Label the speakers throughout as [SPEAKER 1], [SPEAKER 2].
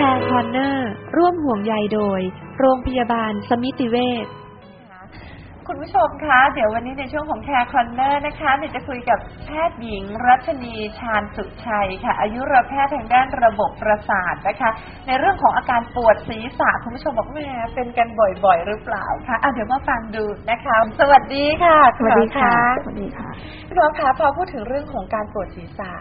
[SPEAKER 1] แคร์คอนเนอร์ ร่วมห่วงใยโดย โรงพยาบาลสมิติเวช
[SPEAKER 2] คุณผู้ชมคะ เดี๋ยววันนี้ในช่วงของแคร์คอนเนอร์นะคะเดี๋ยวจะคุยกับแพทย์หญิง รัชนีชาญสุชัยค่ะ อายุรแพทย์ทางด้านระบบประสาทนะคะ ในเรื่องของอาการปวดศีรษะคุณผู้ชมบอกแหม่เป็นกันบ่อยๆ หรือเปล่าคะอะเดี๋ยวมาฟังดูนะคะ สวัสดีค่ะ
[SPEAKER 3] สวัสดีค่ะ
[SPEAKER 2] ณหมอ
[SPEAKER 3] สวัสดีค่ะ
[SPEAKER 2] พี่หมอคะพอพูดถึงเรื่องของการปวดศีรษะ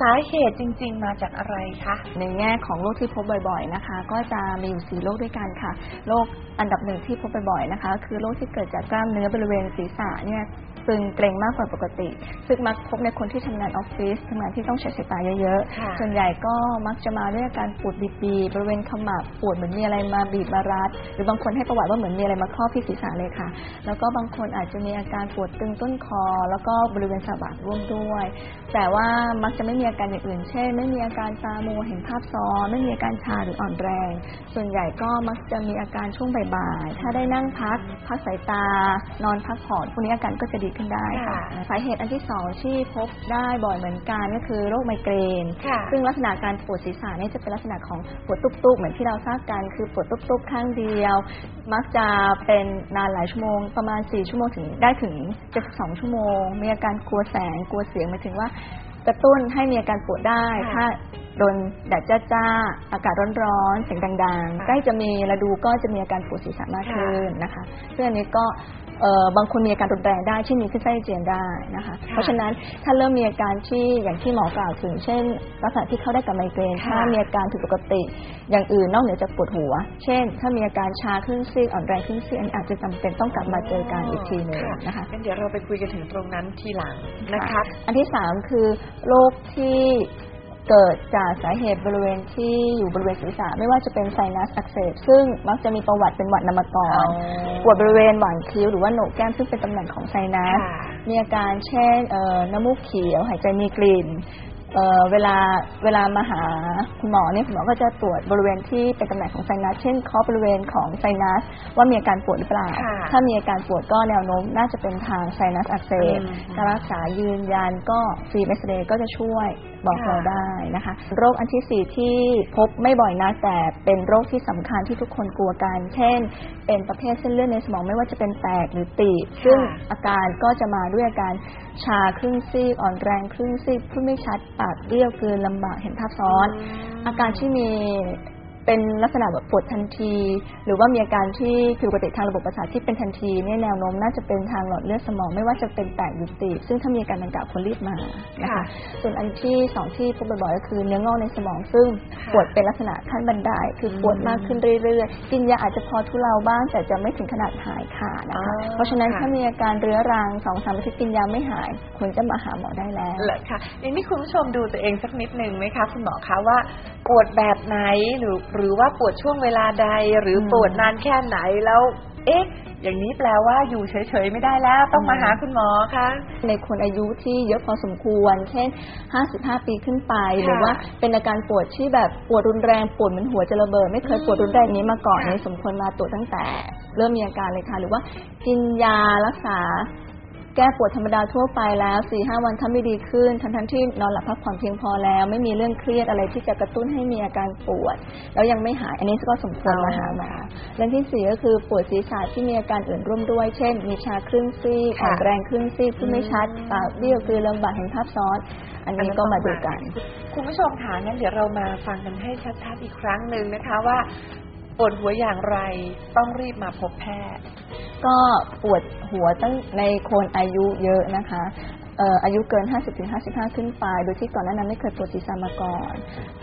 [SPEAKER 2] สาเหตุจริง ๆ มาจากอะไรคะ
[SPEAKER 3] ในแง่ของโรคที่พบบ่อยๆนะคะ ก็จะมีอยู่สี่โรคด้วยกันค่ะ โรคอันดับหนึ่งที่พบบ่อยๆนะคะ คือโรคที่เกิดจากกล้ามเนื้อบริเวณศีรษะเนี่ย ตึงเกร็งมากกว่าปกติ ซึ่งมักพบในคนที่ทำงานออฟฟิศทำงานที่ต้องใช้สายตาเยอะ
[SPEAKER 2] ค่ะ
[SPEAKER 3] ๆ ส่วนใหญ่ก็มักจะมาด้วยอาการปวดบีบๆบริเวณขมับปวดเหมือนมีอะไรมาบีบมารัด หรือบางคนให้ประวัติว่าเหมือนมีอะไรมาครอบที่ศีรษะเลยค่ะ แล้วก็บางคนอาจจะมีอาการปวดตึงต้นคอ แล้วก็บริเวณสะบักร่วมด้วย แต่ว่ามักจะไม่มีอาการอย่างอื่น เช่น ไม่มีอาการตามัวเห็นภาพซ้อนไม่มีอาการชาหรืออ่อนแรง ส่วนใหญ่ก็มักจะมีอาการช่วงบ่ายๆถ้าได้นั่งพัก พักสายตา นอนพักผ่อนพวกนี้อาการก็จะดีขึ้นได้ค่ะ
[SPEAKER 2] ค่ะ
[SPEAKER 3] สาเหตุอันที่สองที่พบได้บ่อยเหมือนกันก็คือโรคไมเกรน
[SPEAKER 2] ค่ะ
[SPEAKER 3] ซึ่งลักษณะการปวดศีรษะเนี่ยจะเป็นลักษณะของปวดตุ๊บๆเหมือนที่เราทราบกันคือปวดตุ๊บๆข้างเดียว มักจะเป็นนานหลายชั่วโมง ประมาณ 4 ชั่วโมงถึงได้ถึง 72 ชั่วโมง มีอาการกลัวแสงกลัวเสียงหมายถึงว่ากระตุ้นให้มีอาการปวดได้
[SPEAKER 2] ค่ะ
[SPEAKER 3] ถ้าโดนแดดจ้าๆ อากาศร้อนๆ เสียงดัง
[SPEAKER 2] ค่ะ
[SPEAKER 3] ๆใกล้จะมีฤดูก็จะมีอาการปวดศีรษะมากขึ้นนะคะ ซึ่งอันนี้ก็เอ่อ บางคนมีอาการรุนแรงได้เช่นมีขึ้นไส้อาเจียนได้นะคะ เพราะฉะนั้นถ้าเริ่มมีอาการที่อย่างที่หมอกล่าวถึง เช่น ลักษณะที่เข้าได้กับไมเกรน
[SPEAKER 2] ค่ะ
[SPEAKER 3] ถ้ามีอาการผิดปกติ อย่างอื่นนอกเหนือจากปวดหัว เช่น ถ้ามีอาการชาครึ่งซีกอ่อนแรงครึ่งซีกอันนี้อาจจะจำเป็นต้องกลับมาเจอกันอีกทีหนึ่งนะคะ
[SPEAKER 2] งั้นเดี๋ยวเราไปคุยกันถึงตรงนั้นทีหลังนะคะ
[SPEAKER 3] อันที่สามคือโรคที่ เกิดจากสาเหตุบริเวณที่อยู่บริเวณศีรษะไม่ว่าจะเป็นไซนัสอักเสบซึ่งมักจะมีประวัติเป็นหวัดนำมาก่อน
[SPEAKER 2] อ๋อ
[SPEAKER 3] ปวดบริเวณหว่างคิ้วหรือว่าโหนกแก้มซึ่งเป็นตำแหน่งของไซนัส
[SPEAKER 2] ค่ะ
[SPEAKER 3] มีอาการเช่นเอ่อน้ำมูกเขียวหายใจมีกลิ่น เอ่อเวลาเวลามาหาคุณหมอเนี่ยคุณหมอก็จะตรวจบริเวณที่เป็นตำแหน่งของไซนัส เช่นเคาะบริเวณของไซนัส ว่ามีอาการปวดหรือเปล่า
[SPEAKER 2] ค่ะ
[SPEAKER 3] ถ้ามีอาการปวดก็แนวโน้มน่าจะเป็นทางไซนัสอักเสบ
[SPEAKER 2] อืม
[SPEAKER 3] การรักษายืนยันก็ฟรีเมสเดย์ก็จะช่วยบอก
[SPEAKER 2] ค่ะ
[SPEAKER 3] เราได้นะคะ โรคอันที่สี่ที่พบไม่บ่อยนะแต่เป็นโรคที่สำคัญที่ทุกคนกลัวกัน เช่น เป็นประเภทเส้นเลือดในสมองไม่ว่าจะเป็นแตกหรือตีบซึ่งอาการก็จะมาด้วยอาการชาครึ่งซีกอ่อนแรงครึ่งซีกพูดไม่ชัดปาดเรียวกลืนลำบากเห็นภาพซ้อน อาการที่มี เป็นลักษณะแบบปวดทันที หรือว่ามีอาการที่ผิดปกติทางระบบประสาทที่เป็นทันทีเนี่ยแนวโน้มน่าจะเป็นทางหลอดเลือดสมองไม่ว่าจะเป็นแตกหรือตีบซึ่งถ้ามีอาการดังกล่าวควรรีบมานะคะ
[SPEAKER 2] ค่ะ
[SPEAKER 3] ส่วนอันที่สองที่พบบ่อยๆก็คือเนื้องอกในสมองซึ่ง
[SPEAKER 2] ค่ะ
[SPEAKER 3] ปวดเป็นลักษณะขั้นบันไดคือปวดมากขึ้นเรื่อยๆกินยาอาจจะพอทุเลาบ้าง แต่จะไม่ถึงขนาดหายขาดนะคะ
[SPEAKER 2] อ๋อ
[SPEAKER 3] เพราะฉะนั้น
[SPEAKER 2] ค่ะ
[SPEAKER 3] ถ้ามีอาการเรื้อรังสองสามอาทิตย์กินยาไม่หายควรจะมาหาหมอได้แล้ว
[SPEAKER 2] เหรอคะอย่างนี้คุณผู้ชมดูตัวเองสักนิดหนึ่งไหมคะคุณหมอคะว่าปวดแบบไหนหรือหรือว่าปวดช่วงเวลาใด หรืออ
[SPEAKER 3] ม
[SPEAKER 2] ปวดนานแค่ไหนแล้ว เอ๊ะ อย่างนี้แปลว่าอยู่เฉยๆไม่ได้แล้ว ต้องมาหาคุณหมอคะ
[SPEAKER 3] ในคนอายุที่เยอะพอสมควร เช่น 55 ปีขึ้นไป
[SPEAKER 2] ค่ะ
[SPEAKER 3] หรือว่าเป็นอาการปวดที่แบบปวดรุนแรงปวดเหมือนหัวจะระเบิดไม่เคยปวดรุนแรงนี้มาก่อน
[SPEAKER 2] ค่ะ
[SPEAKER 3] ในยสมควรมาตรวจตั้งแต่ เริ่มมีอาการเลยค่ะ หรือว่ากินยารักษา แก้ปวดธรรมดาทั่วไปแล้ว4ีหวันถ้าไม่ดีขึ้น ทั้งทั้งๆที่นอนหลับพักผ่อนเพียงพอแล้ว ไม่มีเรื่องเครียดอะไรที่จะกระตุ้นให้มีอาการปวด แล้วยังไม่หายอันนี้ก็สมควรมาหาหมอเรื่องที่สี่ก็คือปวดศีรษะที่มีอาการอื่นร่วมด้วย เช่น มีชาครึ่งซีกอ่อนแรงครึ่งซีกพูดไม่ชัดปากเบี้ยวคือลำบากเห็นภาพซ้อน อันนี้ก็มาดูกัน
[SPEAKER 2] คุณผู้ชมคะงั้นเดี๋ยวเรามาฟังกันให้ชัดๆอีกครั้งหนึ่งนะคะว่าป วดหัวอย่างไรต้องรีบมาพบแพทย์
[SPEAKER 3] ก็ปวดหัวตั้งในคนอายุเยอะนะคะเอ่ออายุเกิน 50-55 ขึ้นไป โดยที่ก่อนหน้านั้นไม่เคยปวดศีรษะมาก่อน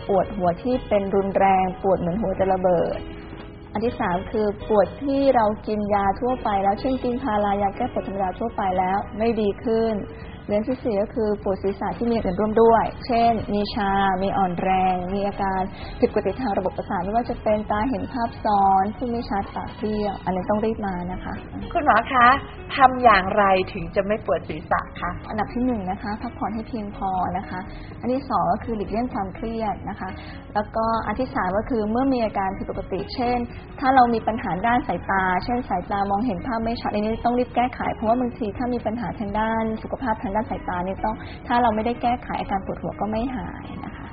[SPEAKER 3] ปวดหัวที่เป็นรุนแรง ปวดเหมือนหัวจะระเบิด อันที่สามคือปวดที่เรากินยาทั่วไปแล้ว เช่นกินพารายาแก้ปวดธรรมดาทั่วไปแล้วไม่ดีขึ้น เรื่องที่สี่ก็คือปวดศีรษะที่มีอย่างอื่นร่วมด้วย เช่น มีชา มีอ่อนแรง มีอาการผิดปกติทางระบบประสาทไม่ว่าจะเป็นตาเห็นภาพซ้อนพูดไม่ชัดปากเบี้ยว อันนี้ต้องรีบมานะคะ
[SPEAKER 2] คุณหมอคะทำอย่างไรถึงจะไม่ปวดศีรษะคะ
[SPEAKER 3] อันดับที่หนึ่งนะคะพักผ่อนให้เพียงพอนะคะ อันที่สองก็คือหลีกเลี่ยงความเครียดนะคะ แล้วก็อันที่สามก็คือเมื่อมีอาการผิดปกติ เช่น ถ้าเรามีปัญหาด้านสายตา เช่น สายตามองเห็นภาพไม่ชัดอันนี้ต้องรีบแก้ไขเพราะว่าบางทีถ้ามีปัญหาทางด้านสุขภาพทางด้านสายตานี่ต้อง ถ้าเราไม่ได้แก้ไขอาการปวดหัวก็ไม่หายนะคะ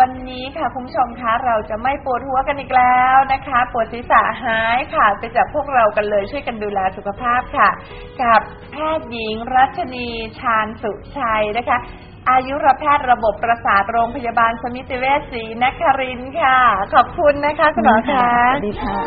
[SPEAKER 2] วันนี้ค่ะคุณผู้ชมคะเราจะไม่ปวดหัวกันอีกแล้วนะคะ ปวดศีรษะหายค่ะไปจากพวกเรากันเลยช่วยกันดูแลสุขภาพค่ะ กับแพทย์หญิงรัชนีชาญสุชัยนะคะ อายุรแพทย์ระบบประสาทโรงพยาบาลสมิติเวชศรีนครินทร์ค่ะ ขอบคุณนะคะคุณหมอคะ
[SPEAKER 3] สวัสดีค่ะ